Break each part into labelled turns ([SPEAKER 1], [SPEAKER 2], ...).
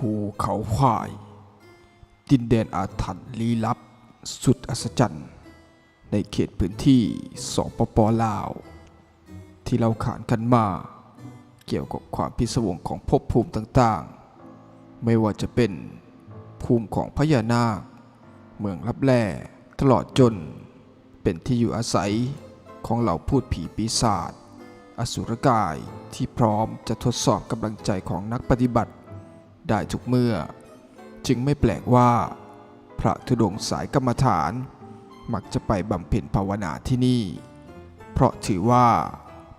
[SPEAKER 1] ภูเขาควาย ดินแดนอาถรรพ์ลี้ลับ สุดอัศจรรย์ ในเขตพื้นที่สปปลาว ที่เราขานกันมา เกี่ยวกับความพิศวงของภพภูมิต่างๆ ไม่ว่าจะเป็นภูมิของพญานาค เมืองลับแลตลอดจน เป็นที่อยู่อาศัยของเหล่าพูดผีปีศาจอสุรกายที่พร้อมจะทดสอบกำลังใจของนักปฏิบัติ ได้ทุกเมื่อ จึงไม่แปลกว่า พระธุดงสายกรรมฐาน มักจะไปบำเพ็ญภาวนาที่นี่ เพราะถือว่า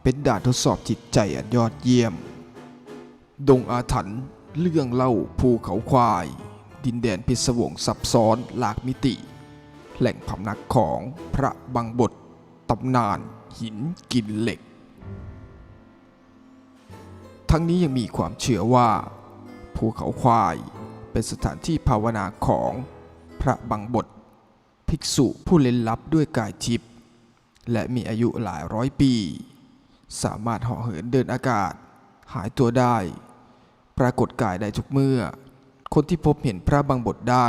[SPEAKER 1] เป็นด่านทดสอบจิตใจอันยอดเยี่ยม ดงอาถรรพ์เรื่องเล่าภูเขาควาย ดินแดนพิศวงซับซ้อนหลากมิติ แหล่งพำนักของพระบังบทตำนานหินกินเหล็ก ทั้งนี้ยังมีความเชื่อว่า ภูเขาควาย เป็นสถานที่ภาวนาของพระบังบทภิกษุผู้เล่นลับด้วยกายทิพย์และมีอายุหลายร้อยปี สามารถเหาะเหินเดินอากาศ หายตัวได้ ปรากฏกายได้ทุกเมื่อ คนที่พบเห็นพระบังบทได้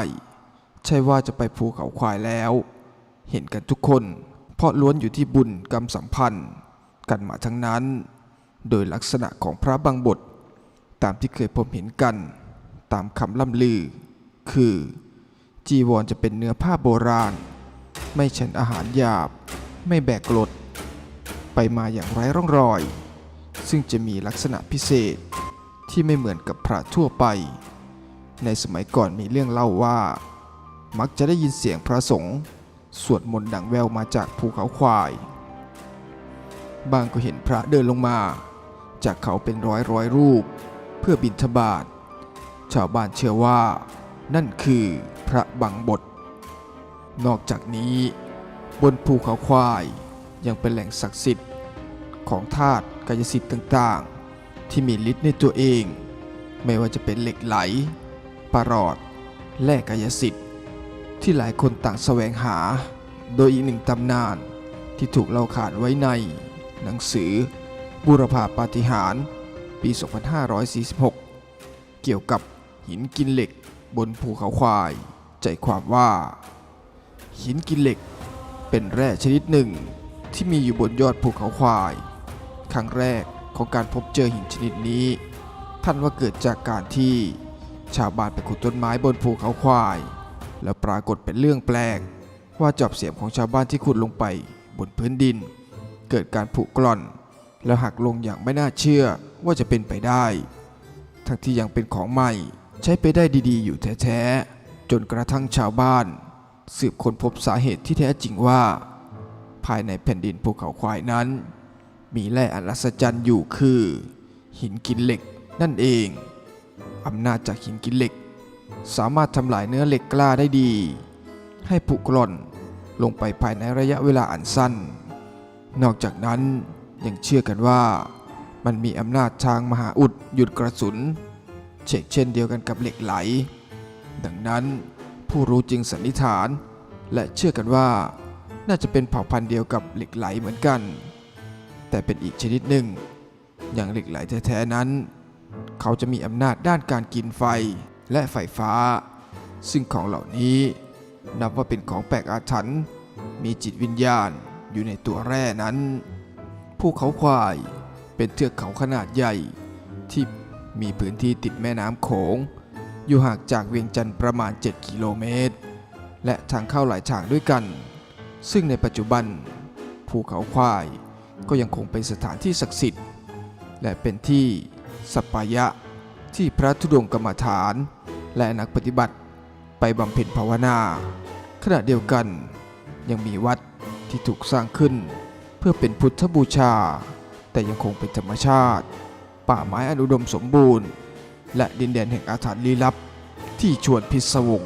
[SPEAKER 1] ใช่ว่าจะไปภูเขาควายแล้ว เห็นกันทุกคน เพราะล้วนอยู่ที่บุญกรรมสัมพันธ์ กันมาทั้งนั้น โดยลักษณะของพระบังบท ตามที่เคยพบเห็นกัน ตามคำล่ำลือ คือ จีวรจะเป็นเนื้อผ้าโบราณ ไม่ฉันอาหารหยาบ ไม่แบกกรดไปมาอย่างไร้ร่องรอย ซึ่งจะมีลักษณะพิเศษที่ไม่เหมือนกับพระทั่วไป ในสมัยก่อนมีเรื่องเล่าว่า มักจะได้ยินเสียงพระสงฆ์สวดมนต์ดังแววมาจากภูเขาควาย บางก็เห็นพระเดินลงมา จากเขาเป็นร้อยร้อยรูป เพื่อบิณฑบาตชาวบ้านเชื่อว่า นั่นคือพระบังบทนอกจากนี้ บนภูเขาควายยังเป็นแหล่งศักดิ์สิทธิ์ ของธาตุกายสิทธิ์ต่างๆ ที่มีฤทธิ์ในตัวเอง ไม่ว่าจะเป็นเหล็กไหลปารอด แร่กายสิทธิ์ ที่หลายคนต่างแสวงหา โดยอีกหนึ่งตำนานที่ถูกเล่าขานไว้ใน หนังสือบูรพาปาฏิหาริย์ ปี 2546 เกี่ยวกับหินกินเหล็กบนภูเขาควาย ใจความว่า หินกินเหล็กเป็นแร่ชนิดหนึ่งที่มีอยู่บนยอดภูเขาควาย ครั้งแรกของการพบเจอหินชนิดนี้ ท่านว่าเกิดจากการที่ชาวบ้านไปขุดต้นไม้บนภูเขาควาย แล้วปรากฏเป็นเรื่องแปลก ว่าจอบเสียมของชาวบ้านที่ขุดลงไปบนพื้นดิน เกิดการผุกร่อน แล้วหักลงอย่างไม่น่าเชื่อ ว่าจะเป็นไปได้ ทั้งที่ยังเป็นของใหม่ใช้ไปได้ดีๆ อยู่แท้ๆ จนกระทั่งชาวบ้าน สืบค้นพบสาเหตุที่แท้จริงว่า ภายในแผ่นดินภูเขาควายนั้น มีแร่อันอัศจรรย์อยู่คือ หินกินเหล็กนั่นเองอำนาจจากหินกินเหล็ก สามารถทำลายเนื้อเหล็กกล้าได้ดี ให้ผุกร่อนลงไปภายในระยะเวลาอันสั้น นอกจากนั้นยังเชื่อกันว่า มันมีอำนาจทางมหาอุดหยุดกระสุน เช่นเช่นเดียวกันกับเหล็กไหล ดังนั้นผู้รู้จึงสันนิษฐาน และเชื่อกันว่า น่าจะเป็นเผ่าพันธุ์เดียวกับเหล็กไหลเหมือนกัน แต่เป็นอีกชนิดหนึ่ง อย่างเหล็กไหลแท้ๆนั้น เขาจะมีอำนาจด้านการกินไฟและไฟฟ้า ซึ่งของเหล่านี้นับว่าเป็นของแปลกอาถรรพ์มีจิตวิญญาณอยู่ในตัวแร่นั้นภูเขาควาย เป็นเทือกเขาขนาดใหญ่ ที่มีพื้นที่ติดแม่น้ำโขง อยู่ห่างจากเวียงจันทร์ประมาณ 7 กิโลเมตร และทางเข้าหลายทางด้วยกัน ซึ่งในปัจจุบัน ภูเขาควายก็ยังคงเป็นสถานที่ศักดิ์สิทธิ์ และเป็นที่สัปายะที่พระธุดงค์กรรมฐาน และนักปฏิบัติไปบำเพ็ญภาวนา ขณะเดียวกันยังมีวัดที่ถูกสร้างขึ้น เพื่อเป็นพุทธบูชา แต่ยังคงเป็นธรรมชาติ ป่าไม้อนุดมสมบูรณ์ และดินแดนแห่งอาถรรพ์ลี้ลับที่ชวนพิศวง